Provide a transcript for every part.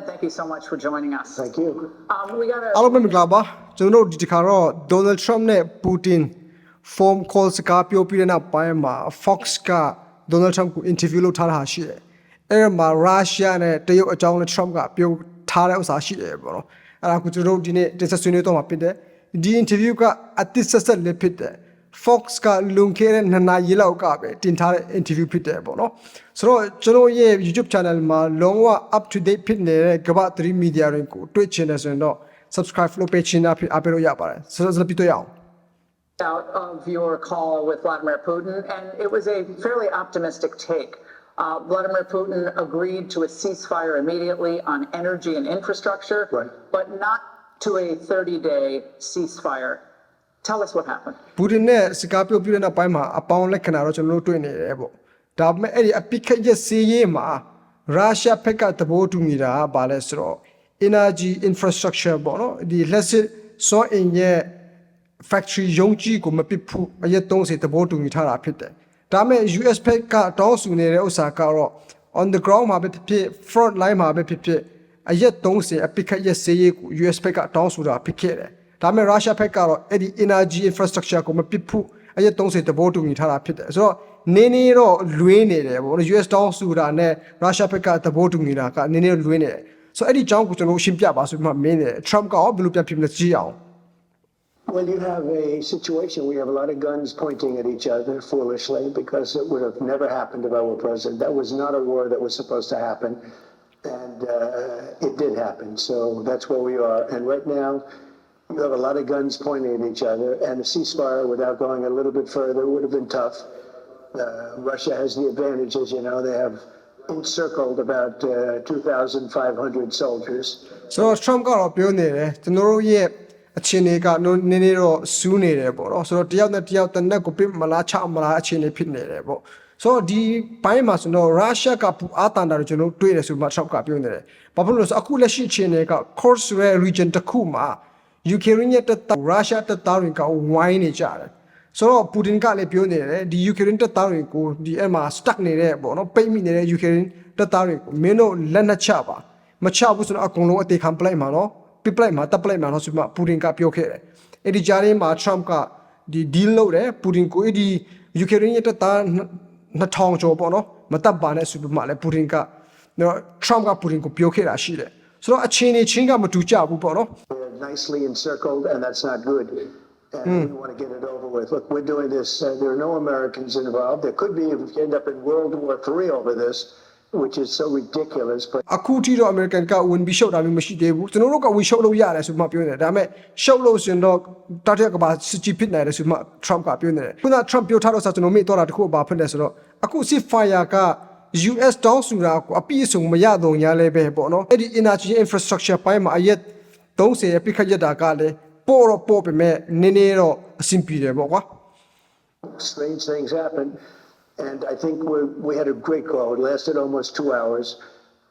Thank you so much for joining us. Thank you. Um, we got a အားလုံးပဲမင်္ဂလာပါကျွန်တော်တို့ဒီတစ်ခါတော့ Donald Trump နဲ့ Putin form call စကားပြောပြီးတဲ့နောက်ပိုင်းမှာ Fox က Donald Trump ကို interview လုပ်ထားတာရှိတယ်အဲ့ဒီမှာ Russia နဲ့တရုတ်အကြောင်းနဲ့ Trump ကပြောထားတဲ့ဥစ္စာရှိတယ်ပေါ့နော်အဲ့ဒါကိုကျွန်တော်တို့ဒီနေ့တင်ဆက်ဆွေးနွေးတော့မှာဖြစ်တယ်ဒီ interview ကအတိဆက်ဆက်လေးဖြစ်တယ် Fox ကလွန်ခဲ့တဲ့နှစ်နာရီလောက်ကပဲတင်ထားတဲ့ interview ဖြစ်တယ်ပေါ့နော်ဆိုတော့ကျွန်တော်ရဲ့ YouTube channel မှာလုံးဝ up to date ဖြစ်နေတဲ့ကမ္ဘာ3 media တွေကိုတွေ့ချင်တယ်ဆိုရင်တော့ subscribe လုပ်ပေးချင်တာဖြစ်အားပေးလို့ရပါတယ်ဆိုတော့စပြီးတော့ရအောင် out of your call with Vladimir Putin, and it was a fairly optimistic take. Uh, Vladimir Putin agreed to a ceasefire immediately on energy and infrastructure, Right. but not to a 30 day ceasefire. Tell us what happened. ပူတင်နဲ့စကားပြောပြီးတဲ့နောက်ပိုင်းမှာအပေါင်းလက္ခဏာတော့ကျွန်တော်တို့တွေ့နေတယ်ပေါ့ဒါပေမဲ့အဲ့ဒီအပိခတ်ရဲ့စီးရေးမှာရုရှားဘက်ကသဘောတူနေတာကဘာလဲဆိုတော့ energy infrastructure ပေါ့နော်ဒီလက်စစ်စောအင်ရဲ့ factory ယုံကြည်ကိုမပစ်ဘူးအရက်30သဘောတူညီထားတာဖြစ်တယ်ဒါပေမဲ့ US ဘက်ကတောင်းဆိုနေတဲ့ဥစ္စာကတော့ on the ground မှာပဲဖြစ်ဖြစ် front line မှာပဲဖြစ်ဖြစ်အရက်30အပိခတ်ရဲ့စီးရေးကို US ဘက်ကတောင်းဆိုတာဖြစ်ခဲ့တယ် ဒါပေမဲ့ရုရှားဘက်ကတော့အဲ့ဒီ energy infrastructure ကိုမပစ်ဘူးအရက်30သဘောတူညီထားတာဖြစ်တယ်ဆိုတော့နင်းနေတော့လွေးနေတယ်ပေါ့နော် US တောင်းဆိုတာနဲ့ရုရှားဘက်ကသဘောတူညီတာကနင်းနေလွေးနေတယ်ဆိုတော့အဲ့ဒီအကြောင်းကိုကျွန်တော်ရှင်းပြပါဆိုပြီးမှမင်းတယ် Trump ကရောဘယ်လိုပြန်ဖြစ်မလဲကြည့်အောင် When you have a situation where you have a lot of guns pointing at each other foolishly, because it would have never happened if I were president. That was not a war that was supposed to happen. And uh, it did happen. So that's where we are. And right now, you have a lot of guns pointing at each other. And a ceasefire without going a little bit further would have been tough. Uh, Russia has the advantage, as you know, they have encircled about uh, 2,500 soldiers. ဆိုတော့ Trump ကတော့ပြောနေတယ်ကျွန်တော်တို့ရဲ့အခြေအနေကနည်းနည်းတော့စူးနေတယ်ပေါ့နော်ဆိုတော့တယောက်နဲ့တယောက်တနက်ကိုပြစ်မလားချမလားအခြေအနေဖြစ်နေတယ်ပေါ့ဆိုတော့ဒီဘိုင်းမှာဆိုတော့ရုရှားကပူအားတန်တာကိုကျွန်တော်တို့တွေ့တယ်ဆိုမှ Trump ကပြောနေတယ်ဘာဖြစ်လို့လဲဆိုအခုလက်ရှိအခြေအနေက Kursk ရဲ့ region တစ်ခုမှာ Ukraine ရဲ့တပ်သားရုရှားတပ်သားတွေကဝိုင်းနေကြတယ်ဆိုတော့ပူတင်ကလည်းပြောနေတယ်ဒီ Ukraine တပ်သားတွေကိုဒီအဲ့မှာ stuck နေတဲ့ပေါ့နော်ပိတ်မိနေတဲ့ Ukraine တပ်သားတွေကိုမင်းတို့လက်နက်ချပါမချဘူးဆိုတော့အကုန်လုံးအသေးခံပလိုက်မှာနော်ပြပလိုက်မှာတပ်ပလိုက်မှာနော်ဆိုမှပူတင်ကပြောခဲ့တယ်အဲ့ဒီကြားထဲမှာ Trump ကဒီ deal လုပ်တယ်ပူတင်ကိုအဲ့ဒီ Ukraine ရဲ့တပ်သား2000ကျော်ပေါ့နော်မတပ်ပါနဲ့ဆိုပြီးမှလည်းပူတင်ကနော် Trump ကပူတင်ကိုပြောခဲ့တာရှိတယ်ဆိုတော့အခြေအနေချင်းကမတူကြဘူးပေါ့နော် We're nicely encircled, and that's not good. And we want to get it over with. Look, we're doing this. Uh, there are no Americans involved. There could be if we end up in World War III over this, which is so ridiculous. But အခုထိတော့ American ကဝင်ပြီးရှုပ်တာမျိုးမရှိသေးဘူးကျွန်တော်တို့ကဝင်ရှုပ်လို့ရတယ်ဆိုမှပြောနေတယ်ဒါပေမဲ့ရှုပ်လို့ဆိုရင်တော့တတိယကဘာစစ်ကြီးဖြစ်နိုင်တယ်ဆိုမှ Trump ကပြောနေတယ်ခုန Trump ပြောထားတော့ဆိုကျွန်တော်မေ့တော့တာတခုဘာဖြစ်လဲဆိုတော့အခု ceasefire က US တောင်းဆိုတာကိုအပြည့်အစုံမရတော့ညာလဲပဲပေါ့နော်အဲ့ဒီ energy infrastructure ပိုင်းမှာအရက် 30ရဲ့ပြစ်ခတ်ရတာကလည်းပို့တော့ပို့ပေမဲ့နည်းနည်းတော့အဆင်ပြေတယ်ပေါ့ကွာ strange things happen. And I think we we had a great call. It lasted almost two hours.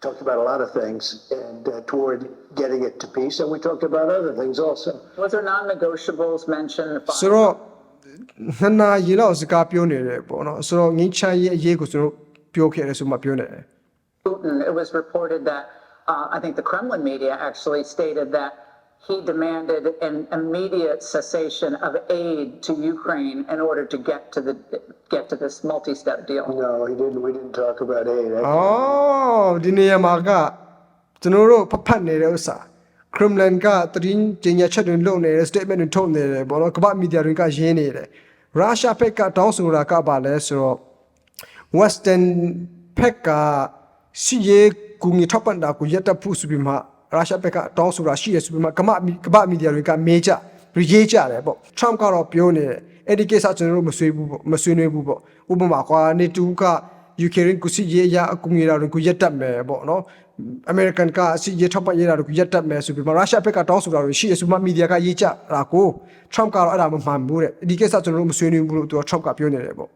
Talked about a lot of things and uh, toward getting it to peace. And we talked about other things also. Was there non negotiables mentioned? by- ဆိုတော့နှစ်နာရီလောက်စကားပြောနေတယ်ပေါ့နော်ဆိုတော့ငင်းချမ်းရဲ့အရေးကိုကျွန်တော်ပြောခဲ့တယ်ဆိုမှပြောနေတယ် Putin, it was reported that uh, I think the Kremlin media actually stated that he demanded an immediate cessation of aid to Ukraine in order to get to the get to this multi-step deal. No, he didn't. We didn't talk about aid. I- အော်ဒီနေရာမှာကကျွန်တော်တို့ဖတ်ဖတ်နေတဲ့ဥစ္စာ Kremlin ကတရင်ကျင်ညာချက်တွေလုပ်နေတယ် statement တွေထုတ်နေတယ်ပေါ့နော်ကမ္ဘာမီဒီယာတွေကရင်းနေတယ်ရုရှားဘက်ကတောင်းဆိုတာကပါလဲဆိုတော့ Western ဘက်ကစီရေး ကူညီထောက်ပံ့တာကိုရပ်တန့်ဖို့ဆိုပြီးမှရုရှားဘက်ကတောင်းဆိုတာရှိရဆိုပြီးမှကမ္ဘာကမ္ဘာမီဒီယာတွေကမေးကြရေးကြတယ်ပေါ့ Trump ကတော့ပြောနေတယ်အဲ့ဒီကိစ္စကျွန်တော်တို့မဆွေးဘူးပေါ့မဆွေးနွေးဘူးပေါ့ဥပမာကွာနေတူက Ukraine ကိုစီရေးရအကူအညီတာတွေကိုရပ်တန့်မယ်ပေါ့နော် American ကစီရေးထောက်ပံ့ရေးတာတွေကိုရပ်တန့်မယ်ဆိုပြီးမှရုရှားဘက်ကတောင်းဆိုတာတွေရှိရဆိုမှမီဒီယာကရေးကြတာကို Trump ကတော့အဲ့ဒါမမှန်ဘူးတဲ့ဒီကိစ္စကျွန်တော်တို့မဆွေးနွေးဘူးလို့သူက Trump ကပြောနေတယ်ပေါ့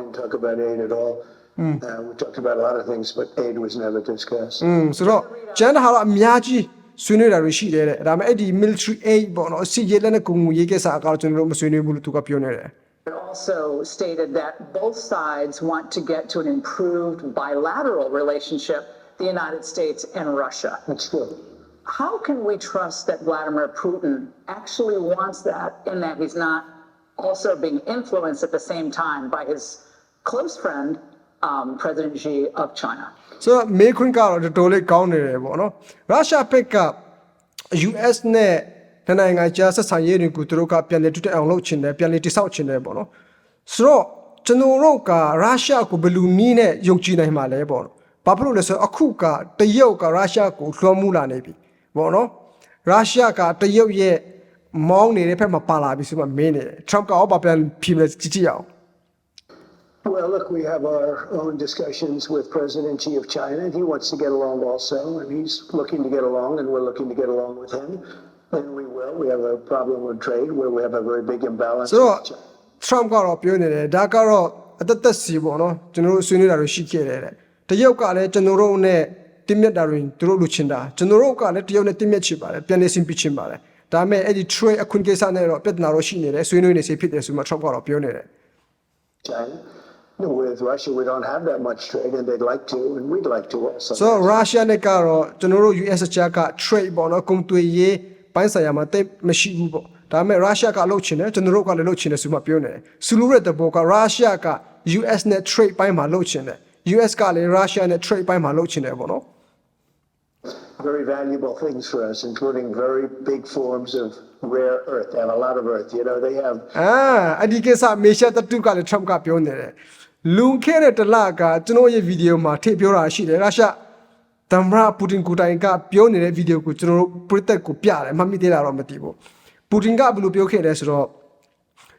didn't talk about aid at all. Uh, we talked about a lot of things, but aid was never discussed. อืมဆိုတော့ကျန်တဲ့ဟာတော့အများကြီးဆွေးနွေးတာတွေရှိတယ်တဲ့ဒါပေမဲ့အဲ့ဒီ military aid ပေါ့နော်စီရေးလက်နဲ့ကူညီရေးကိစ္စအကတော့ကျွန်တော်တို့မဆွေးနွေးဘူးလို့သူကပြောနေတယ် It also stated that both sides want to get to an improved bilateral relationship the United States and Russia. That's true. How can we trust that Vladimir Putin actually wants that and that he's not also being influenced at the same time by his close friend, um, President Xi of China? ဆိုတော့မေခွန်းကတော့တော်တော်လေးကောင်းနေတယ်ပေါ့နော်ရုရှားဘက်က US နဲ့တနိုင်ငံကြားဆက်ဆံရေးတွေကိုသူတို့ကပြန်လည်တူတက်အောင်လုပ်ချင်တယ်ပြန်လည်တိဆောက်ချင်တယ်ပေါ့နော်ဆိုတော့ကျွန်တော်တို့ကရုရှားကိုဘယ်လူနည်းနဲ့ယုံကြည်နိုင်မှာလဲပေါ့နော်ဘာဖြစ်လို့လဲဆိုတော့အခုကတရုတ်ကရုရှားကိုလွှမ်းမိုးလာနေပြီပေါ့နော်ရုရှားကတရုတ်ရဲ့မောင်းနေတဲ့ဖက်မှာပါလာပြီဆိုမှမင်းနေတယ် Trump ကအောက်ပါပြန်ဖြေမယ်ကြည့်ကြည့်အောင် Well, look, we have our own discussions with President Xi of China, and he wants to get along also, and he's looking to get along, and we're looking to get along with him. And we will. We have a problem with trade where we have a very big imbalance. ဆိုတော့ with China. Trump ကတော့ပြောနေတယ်ဒါကတော့အသက်သက်စီပေါ့နော်ကျွန်တော်တို့ဆွေးနွေးတာတွေရှိခဲ့တယ်တဲ့တရုတ်ကလည်းကျွန်တော်တို့နဲ့တင်းမြတ်တာတွေသူတို့လူချင်တာကျွန်တော်တို့ကလည်းတရုတ်နဲ့တင်းမြတ်ချင်ပါတယ်ပြန်နေစင်ပြချင်ပါတယ်ဒါပေမဲ့အဲ့ဒီ trade အခွင့်ကိစ္စနဲ့တော့ပြဿနာတော့ရှိနေတယ်ဆွေးနွေးနေစေဖြစ်တယ်ဆိုမှ Trump ကတော့ပြောနေတယ် China. No, with Russia, we don't have that much trade, and they'd like to, and we'd like to also. ဆိုတော့ Russia နဲ့ကတော့ကျွန်တော်တို့ US အချက်က trade ပေါ့နော်ကုန်သွယ်ရေးပိုင်းဆိုင်ရာမှာတိတ်မရှိဘူးပေါ့ဒါပေမဲ့ Russia ကလှုပ်ချင်တယ်ကျွန်တော်တို့ကလည်းလှုပ်ချင်တယ်ဆိုမှပြောနေတယ်ဆူလူရဲ့တဘောက Russia က US နဲ့ trade ပိုင်းမှာလှုပ်ချင်တယ် US ကလည်း Russia နဲ့ trade ပိုင်းမှာလှုပ်ချင်တယ်ပေါ့နော် very valuable things for us, including very big forms of rare earth. They have a lot of earth. You know, they have အာအဒီကိစ္စမေရှာတတုကလည်း Trump ကပြောနေတယ် လွန်ခဲ့တဲ့တလကကျွန်တော်ရဲ့ဗီဒီယိုမှာထည့်ပြောတာရှိတယ်ရုရှားသမ္မတပူတင်ကိုယ်တိုင်ကပြောနေတဲ့ဗီဒီယိုကိုကျွန်တော်တို့ပရိသတ်ကိုပြတယ်မှတ်မိသေးတာတော့မသိဘူးပူတင်ကဘယ်လိုပြောခဲ့လဲဆိုတော့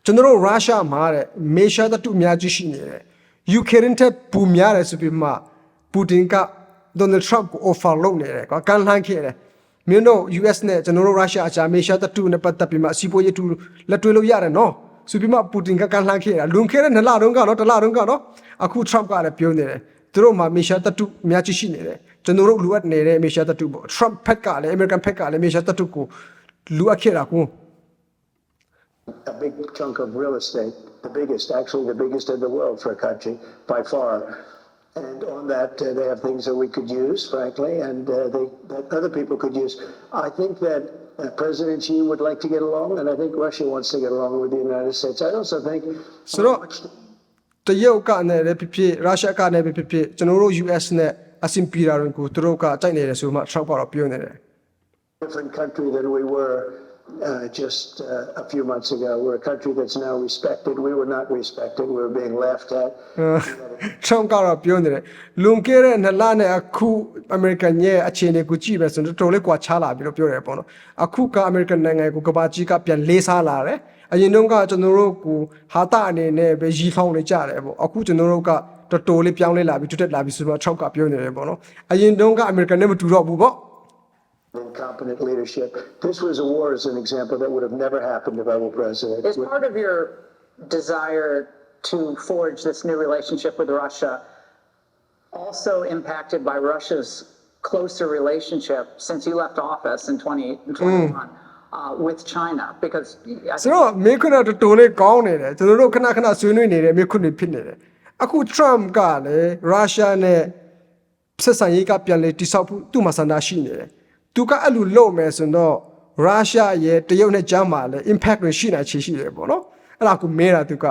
ကျွန်တော်တို့ရုရှားမှာတဲ့မေရှာတတုအများကြီးရှိနေတယ်ယူကရိန်းထက်ပူများတယ်ဆိုပြီးမှပူတင်ကဒေါ်နယ်ထရမ့်ကို offer လုပ်နေတယ်ကွာကန်လှမ်းခဲ့တယ်မင်းတို့ US နဲ့ကျွန်တော်တို့ရုရှားအချာမေရှာတတုနဲ့ပတ်သက်ပြီးမှစီးပွားရေးတူလက်တွဲလို့ရတယ်နော် ဆိုပြီးမှပူတင်ကကန်လှမ်းခဲ့တာလွန်ခဲ့တဲ့နှစ်လတုန်းကတော့တစ်လတုန်းကတော့အခု Trump ကလည်းပြောနေတယ်သူတို့မှာမေရှာတတုအများကြီးရှိနေတယ်ကျွန်တော်တို့လူအပ်နေတဲ့မေရှာတတုပေါ့ Trump ဖက်ကလည်း American ဖက်ကလည်းမေရှာတတုကိုလူအပ်ခဲ့တာကို a big chunk of real estate, the biggest, actually the biggest in the world for a country by far. And on that, uh, they have things that we could use, frankly, and uh, they, that other people could use. I think that uh, President Xi would like to get along, and I think Russia wants to get along with the United States. I also think. So no- တရုတ်ကနဲ့လည်းဖြစ်ဖြစ်ရုရှားကနဲ့ပဲဖြစ်ဖြစ်ကျွန်တော်တို့ US နဲ့အဆင်ပြေတာတွေကိုသူတို့ကကြိုက်နေတယ်ဆိုမှ Trump ကတော့ပြောနေတယ် different country than we were uh, just uh, a few months ago. We're a country that's now respected. We were not respected. We were being laughed at. Trump ကတော့ပြောနေတယ်လွန်ခဲ့တဲ့နှစ်လနဲ့အခု American ရဲ့အခြေအနေကိုကြည့်ပဲဆိုတော့တော်တော်လေးကွာခြားလာပြီလို့ပြောတယ်ပေါ့နော်အခုက American နိုင်ငံကိုကဘာကြီးကပြန်လေးစားလာတယ်အရင်တုန်းကကျွန်တော်တို့ကိုဟာတာအနေနဲ့ပဲရီဖောင်းနေကြတယ်ပေါ့အခုကျွန်တော်တို့ကတော်တော်လေးပြောင်းလဲလာပြီတွတ်တက်လာပြီဆိုတော့ Trump ကပြောနေတယ်ပေါ့နော်အရင်တုန်းက American နဲ့မတူတော့ဘူးပေါ့ incompetent leadership. This was a war, as an example, that would have never happened if I were president. Is part of your desire to forge this new relationship with Russia also impacted by Russia's closer relationship since you left office in 2021 uh, with China? Because I ဆိုတော့မေခွန်းတော့တော်တော်လေးကောင်းနေတယ်ကျွန်တော်တို့ခဏခဏဆွေးနွေးနေတယ်မေခွန်းတွေဖြစ်နေတယ်အခု Trump ကလည်းရုရှားနဲ့ဆက်ဆံရေးကပြန်လေတိဆောက်ဖို့သူ့မှာစန္ဒရှိနေတယ် သူကအဲ့လိုလုပ်မယ်ဆိုတော့ရုရှားရဲ့တရုတ်နဲ့ကြားမှာလည်း impact တွေရှိနေချေရှိတယ်ပေါ့နော်အဲ့ဒါကိုမဲတာသူက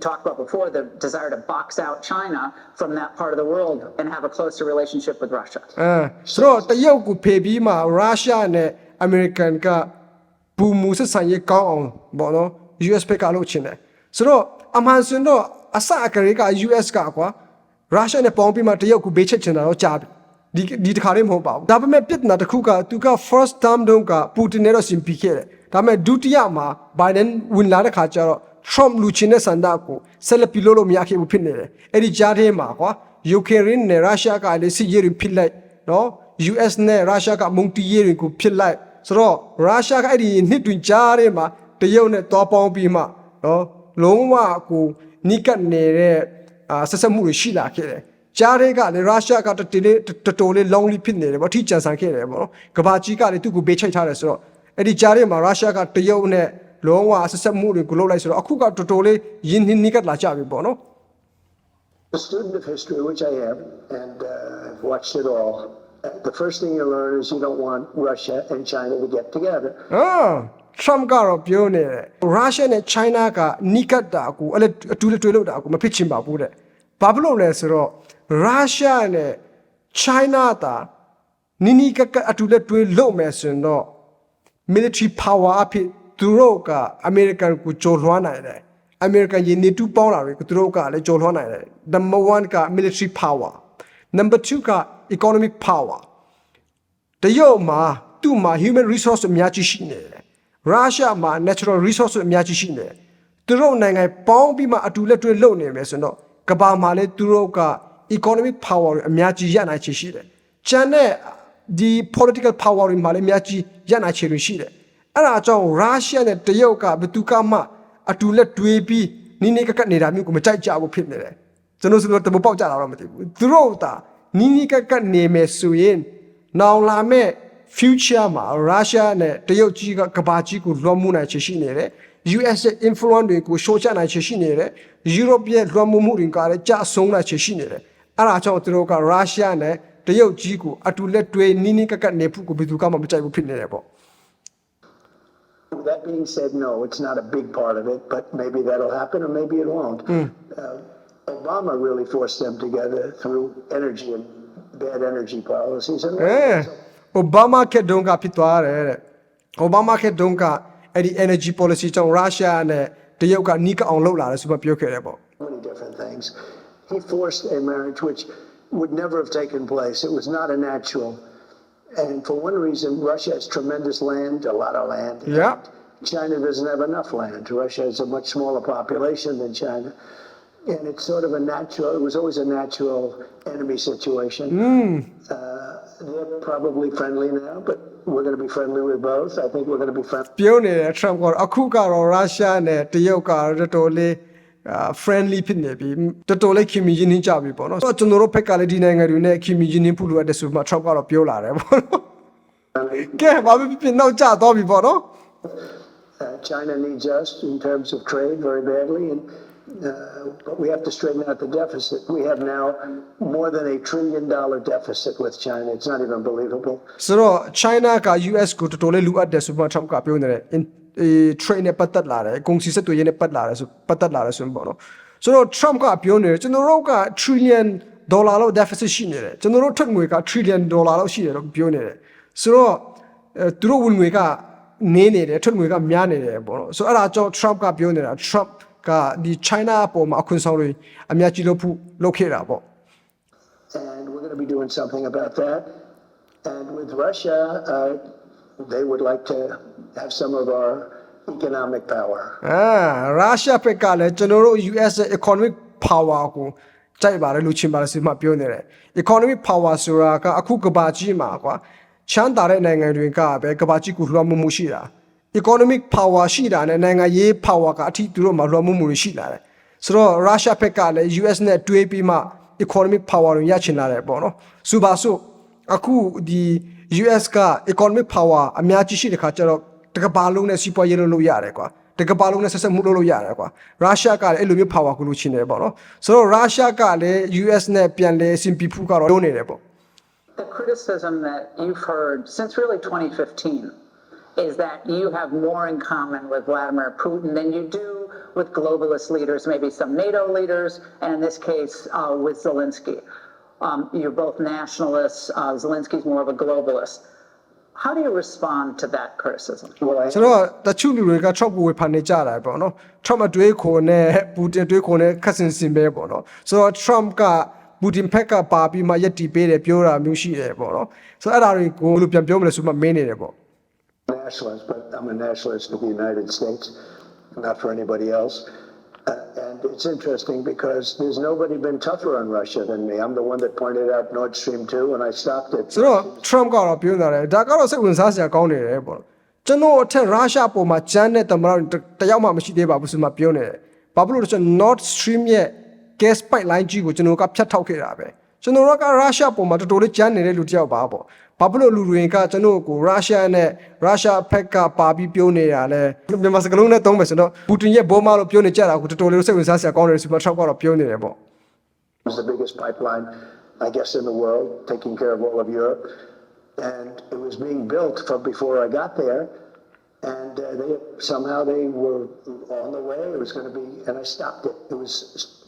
talked about before, the desire to box out China from that part of the world and have a closer relationship with Russia. အဲဆိုတော့တရုတ်ကိုဖေပြီးမှရုရှားနဲ့ American ကဘူမူဆက်ဆံရေးကောင်းအောင်ပေါ့နော် US ဘက်ကလုပ်ချင်တယ်ဆိုတော့အမှန်စင်တော့အစအကရေက US ကကွာရုရှားနဲ့ပေါင်းပြီးမှတရုတ်ကိုဘေးချက်ချင်တာတော့ကြားပြီ ဒီဒီတခါလေးမဟုတ်ပါဘူးဒါပေမဲ့ပြဿနာတစ်ခုကသူက first term တုန်းကပူတင်နဲ့တော့ရှင်ပြီးခဲ့တယ်ဒါပေမဲ့ဒုတိယမှာ Biden ဝင်လာတဲ့ခါကျတော့ Trump လူချင်းတဲ့စန္ဒကိုဆက်လက်ပြီးလို့လို့မရခဲ့ဘူးဖြစ်နေတယ်အဲ့ဒီကြားထဲမှာကွာ Ukraine နဲ့ Russia ကလည်းစစ်ရေးတွေဖြစ်လိုက်နော် US နဲ့ Russia ကမုန်တီးရေးတွေကိုဖြစ်လိုက်ဆိုတော့ Russia ကအဲ့ဒီနှစ်တွင်ကြားထဲမှာတရုတ်နဲ့တောပေါင်းပြီးမှနော်လုံးဝကိုနိကတ်နေတဲ့အာဆက်ဆက်မှုတွေရှိလာခဲ့တယ် ကြားတွေကလည်းရုရှားကတတလေးတော်တော်လေး long လေးဖြစ်နေတယ်ဗောအထိကြံစံခဲ့တယ်ဗောနော်ကဘာကြီးကလည်းသူ့ကိုဘေးချိတ်ထားတယ်ဆိုတော့အဲ့ဒီကြားထဲမှာရုရှားကတရုတ်နဲ့လုံးဝဆက်ဆက်မှုတွေကိုလုပ်လိုက်ဆိုတော့အခုကတော်တော်လေးယင်းနှင်းနိကတ်လာကြပြီဗောနော် A student of history, which I am, and uh, I've watched it all. Uh, The first thing you learn is you don't want Russia and China to get together. အာထရမ်ကတော့ပြောနေတယ်ရုရှားနဲ့ China ကနိကတ်တာကိုအဲ့လိုအတူတူတွေ့လို့တာကိုမဖြစ်ချင်ပါဘူးတဲ့ဘာဖြစ်လို့လဲဆိုတော့ ရုရှားနဲ့ China တာနိနိကတ်ကတ်အတူလက်တွေ့လို့မယ်ဆိုရင်တော့ military power အဖြစ်သူတို့ကအမေရိကန်ကိုကြော်လွှမ်းနိုင်တယ်အမေရိကန်ယင်းနေတူပေါင်းတာတွေကိုသူတို့ကလည်းကြော်လွှမ်းနိုင်တယ် number 1က military power number 2က economic power တရုတ်မှာသူ့မှာ human resource အများကြီးရှိနေတယ်ရုရှားမှာ natural resource အများကြီးရှိနေတယ်သူတို့နိုင်ငံပေါင်းပြီးမှအတူလက်တွဲလုပ်နေမယ်ဆိုတော့ကမ္ဘာမှာလည်းသူတို့က economic power တွေအများကြီးရနိုင်ချေရှိတယ်ကျန်တဲ့ဒီ political power တွေမှာလည်းအများကြီးရနိုင်ချေတွေရှိတယ်အဲ့ဒါကြောင့်ရုရှားနဲ့တရုတ်ကဘယ်သူကမှအတူလက်တွဲပြီးနိနေကကနေတာမျိုးကိုမကြိုက်ကြဘူးဖြစ်နေတယ်ကျွန်တော်ဆိုတော့တမပေါက်ကြတာတော့မသိဘူးသူတို့ကနိနိကကနေမယ်ဆိုရင်နောင်လာမဲ့ future မှာရုရှားနဲ့တရုတ်ကြီးကကဘာကြီးကိုလွှမ်းမိုးနိုင်ချေရှိနေတယ် US ရဲ့ influence တွေကိုရှော့ချနိုင်ချေရှိနေတယ် Europe ရဲ့လွှမ်းမိုးမှုတွေကလည်းကြအဆုံးနိုင်ချေရှိနေတယ် အဲ့ဒါကြောင့်သူတို့ကရုရှားနဲ့တရုတ်ကြီးကိုအတူလက်တွဲနီးနီးကပ်ကပ်နေဖို့ကိုဘယ်သူကမှမကြိုက်ဘူးဖြစ်နေတယ်ပေါ့ That being said, no, it's not a big part of it, but maybe that'll happen or maybe it won't. Uh, Obama really forced them together through energy and bad energy policies. And အဲအိုဘားမားခက်တုန်းကဖြစ်သွားတယ်တဲ့အိုဘားမားခက်တုန်းကအဲ့ဒီ energy policy ကြောင့်ရုရှားနဲ့တရုတ်ကနီးကပ်အောင်လုပ်လာတယ်ဆိုမှပြောခဲ့တယ်ပေါ့ many different things. He forced a marriage which would never have taken place. It was not a natural. And for one reason, Russia has tremendous land, a lot of land. Yeah. China doesn't have enough land. Russia has a much smaller population than China. And it's sort of a natural, it was always a natural enemy situation. Uh, they're probably friendly now, but we're going to be friendly with both. I think we're going to be friendly. ပြောနေတဲ့ Trump ကတော့အခုကတော့ရုရှားနဲ့တရုတ်ကတော်တော်လေးအာ friendly ဖြစ်နေပြီတော်တော်လေးခင်မီချင်းနှင်းကြပြီပေါ့နော်ဆိုတော့ကျွန်တော်တို့ဘက်ကလည်းဒီနိုင်ငံတွေနဲ့ခင်မီချင်းနှင်းဖို့လိုအပ်တယ်ဆိုမှ Trump ကတော့ပြောလာတယ်ပေါ့နော်ကဲဘာဖြစ်ဖြစ်နောက်ကျသွားပြီပေါ့နော် Uh, China needs us in terms of trade very badly, and uh, but we have to straighten out the deficit. We have now more than a trillion dollar deficit with China. It's not even believable. ဆိုတော့ China က US ကိုတော်တော်လေးလိုအပ်တယ်ဆိုမှ Trump ကပြောနေတယ် in အေး trade နဲ့ပတ်သက်လာတယ်ကုန်စည်ဆက်သွယ်ရေးနဲ့ပတ်လာတယ်ဆိုပတ်သက်လာတယ်ဆိုရင်ပေါ့နော်ဆိုတော့ Trump ကပြောနေတယ်ကျွန်တော်တို့က trillion dollar လောက် deficit ရှိနေတယ်ကျွန်တော်တို့ထွက်ငွေက trillion dollar လောက်ရှိတယ်လို့ပြောနေတယ်ဆိုတော့အဲသူတို့ဝင်ငွေကနင်းနေတယ်ထွက်ငွေကများနေတယ်ပေါ့နော်ဆိုတော့အဲ့ဒါကြောင့် Trump ကပြောနေတာ Trump ကဒီ China အပေါ်မှာအခွင့်ဆောင်တွေအများကြီးလုပ်ဖို့လုပ်ခဲ့တာပေါ့ And we're going to be doing something about that. And with Russia, uh, they would like to have some of our economic power. အာရုရှားဘက်ကလည်းကျွန်တော်တို့ US ရဲ့ economic power ကိုကြိုက်ပါတယ်လို့ချင်ပါတယ်ဆိုမှပြောနေတယ် economic power ဆိုတာကအခုကဘာကြီးမှာကွာချမ်းသာတဲ့နိုင်ငံတွေကပဲကဘာကြီးကိုလွှမ်းမိုးမှုရှိတာ economic power ရှိတာနဲ့နိုင်ငံရေး power ကအထီးသူတို့မှာလွှမ်းမိုးမှုတွေရှိလာတယ်ဆိုတော့ရုရှားဘက်ကလည်း US နဲ့တွဲပြီးမှ economic power တွေရချင်လာတယ်ပေါ့နော်ဆိုပါစို့အခုဒီ US က economic power အများကြီးရှိတဲ့ခါကျတော့တကဘာလုံးနဲ့စီးပွားရေးလုပ်လို့ရတယ်ကွာတကဘာလုံးနဲ့ဆက်ဆက်မှုလုပ်လို့ရတယ်ကွာရုရှားကလည်းအဲ့လိုမျိုး power ကိုလိုချင်တယ်ပေါ့နော်ဆိုတော့ရုရှားကလည်း US နဲ့ပြန်လဲအဆင်ပြေဖို့ကတော့လုပ်နေတယ်ပေါ့ The criticism that you've heard since really 2015 is that you have more in common with Vladimir Putin than you do with globalist leaders, maybe some NATO leaders, and in this case, uh, with Zelensky. Um, you're both nationalists. Uh, Zelensky's more of a globalist. How do you respond to that criticism? Well, I ဆိုတော့တချို့လူတွေက Trump ကိုဝေဖန်နေကြတာပေါ့နော် Trump အတွေးခေါ်နဲ့ Putin အတွေးခေါ်နဲ့ခက်ဆင်ဆင်ပဲပေါ့နော်ဆိုတော့ Trump က Putin ဖက်ကပါပြီးမှယက်တီပေးတယ်ပြောတာမျိုးရှိတယ်ပေါ့နော်ဆိုတော့အဲ့ဒါတွေကိုဘယ်လိုပြန်ပြောမလဲဆိုမှမင်းနေတယ်ပေါ့ nationalist, but I'm a nationalist of the United States, not for anybody else. Uh, and it's interesting because there's nobody been tougher on Russia than me. I'm the one that pointed out Nord Stream 2 and I stopped it. ဆိုတော့ Trump ကတော့ပြောနေတာလေဒါကတော့စိတ်ဝင်စားစရာကောင်းနေတယ်ပေါ့ကျွန်တော်အထက်ရုရှားပေါ်မှာဂျန်တဲ့တမန်တော်တယောက်မှမရှိသေးပါဘူးဆိုမှပြောနေတယ်ဘာဖြစ်လို့လဲဆိုတော့ Nord Stream ရဲ့ gas pipeline ကြီးကိုကျွန်တော်ကဖြတ်ထောက်ခဲ့တာပဲ ကျွန်တော်တို့ကရုရှားပေါ်မှာတော်တော်လေးဂျန်နေတဲ့လူတစ်ယောက်ပါပေါ့ဘာဖြစ်လို့လူတွေကကျွန်တော်ကိုရုရှားနဲ့ရုရှားဖက်ကပါပြီးပြောနေတာလဲမြန်မာစကားလုံးနဲ့သုံးမယ်ဆိုတော့ပူတင်ရဲ့ဘောမလို့ပြောနေကြတာကိုတော်တော်လေးစိတ်ဝင်စားစရာကောင်းတယ်ဆိုမှ Trump ကတော့ပြောနေတယ်ပေါ့ was the biggest pipeline, I guess, in the world, taking care of all of Europe. And it was being built from before I got there. And uh, they, somehow they were on the way. It was going to be, and I stopped it. It was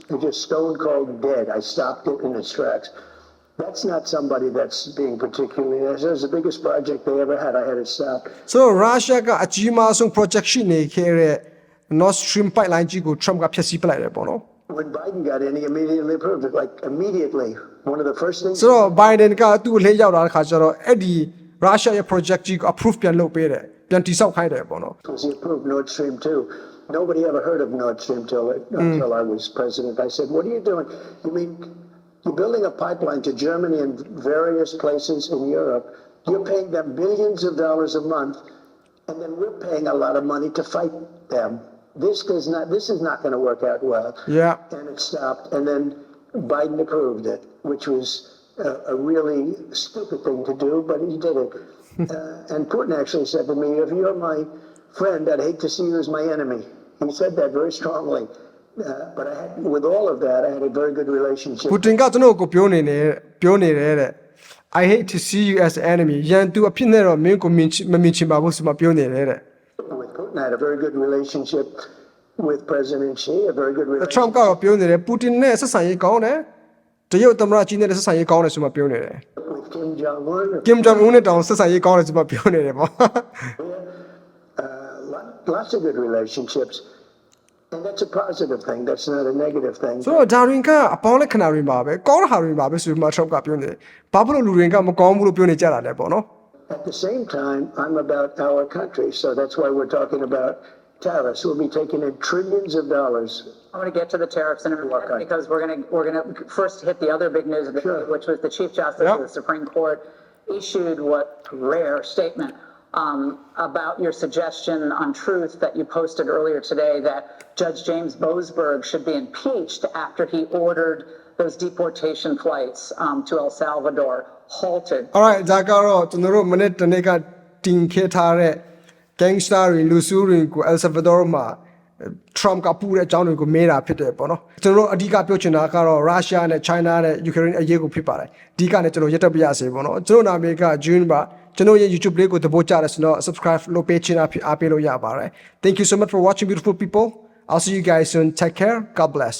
it was just stone cold dead. I stopped it in its tracks. That's not somebody that's being particularly. That was the biggest project they ever had. I had it stopped. ဆိုတော့ရုရှားကအကြီးမားဆုံး project ရှိနေခဲ့တဲ့ Nord Stream pipeline ကြီးကို Trump ကဖျက်ဆီးပလိုက်တယ်ပေါ့နော် When Biden got in, he immediately approved it. Like immediately, one of the first things. ဆိုတော့ Biden ကသူ့ကိုလှည့်ရောက်လာတဲ့ခါကျတော့အဲ့ဒီ Russia ရဲ့ project ကြီးကို approve ပြန်လုပ်ပေးတယ် ပြန်တိစောက်ခိုင်းတယ်ပေါ့နော် was he approved Nord Stream 2. Nobody ever heard of Nord Stream till it, until I was president. I said, What are you doing? You mean you're building a pipeline to Germany and various places in Europe? You're paying them billions of dollars a month, and then we're paying a lot of money to fight them. This does not. This is not going to work out well. Yeah. And it stopped, and then Biden approved it, which was a, a really stupid thing to do, but he did it. Uh, and Putin actually said to me, "If you're my friend, I'd hate to see you as my enemy." He said that very strongly. Uh, but I had, with all of that, I had a very good relationship. ပူတင်ကကျွန်တော်ကိုပြောနေတယ်ပြောနေတယ်တဲ့ I hate to see you as an enemy ရန်သူအဖြစ်နဲ့တော့မင်းကိုမြင်ချင်မမြင်ချင်ပါဘူးဆိုမှပြောနေတယ်တဲ့ with Putin, I had a very good relationship with President Xi, a very good relationship. Trump ကတော့ပြောနေတယ်ပူတင်နဲ့ဆက်ဆံရေးကောင်းတယ်တရုတ်သမ္မတကြီးနဲ့ဆက်ဆံရေးကောင်းတယ်ဆိုမှပြောနေတယ် with Kim Jong Un, Kim Jong Un နဲ့တောင်ဆက်ဆံရေးကောင်းတယ်ဆိုမှပြောနေတယ်ပေါ့ uh, lot- lots of good relationships. And that's a positive thing. That's not a negative thing. ဆိုတော့ဒါရင်ကအပေါင်းလက္ခဏာတွေပါပဲကောင်းတဲ့ဟာတွေပါပဲဆိုမှ Trump ကပြောနေတယ်ဘာဖြစ်လို့လူတွေကမကောင်းဘူးလို့ပြောနေကြတာလဲပေါ့နော် At the same time, I'm about our country, so that's why we're talking about tariffs. We'll be taking in trillions of dollars. I'm going to get to the tariffs in a minute Okay. because we're going to, we're going to first hit the other big news of the day, Sure. which was the Chief Justice Yep. of the Supreme Court issued what rare statement um, about your suggestion on truth that you posted earlier today that Judge James Boasberg should be impeached after he ordered those deportation flights um, to El Salvador halted. alright ဒါကတော့ကျွန်တော်တို့မနေ့တနေ့ကတင်ခဲ့ထားတဲ့ gangster တွေလူစုတွေကို El Salvador မှာ Trump ကပူတဲ့အကြောင်းတွေကိုမေးတာဖြစ်တယ်ပေါ့နော်ကျွန်တော်တို့အဓိကပြောချင်တာကတော့ Russia နဲ့ China နဲ့ Ukraine အရေးကိုဖြစ်ပါတယ်အဓိကနဲ့ကျွန်တော်ရက်တက်ပြရစေပေါ့နော်ကျွန်တော်နာမည်က June ပါကျွန်တော်ရဲ့ YouTube လေးကိုသဘောကျတယ်ဆိုတော့ subscribe လုပ်ပေးချင်တာဖြစ်အားပေးလို့ရပါတယ် Thank you so much for watching beautiful people I'll see you guys soon take care God bless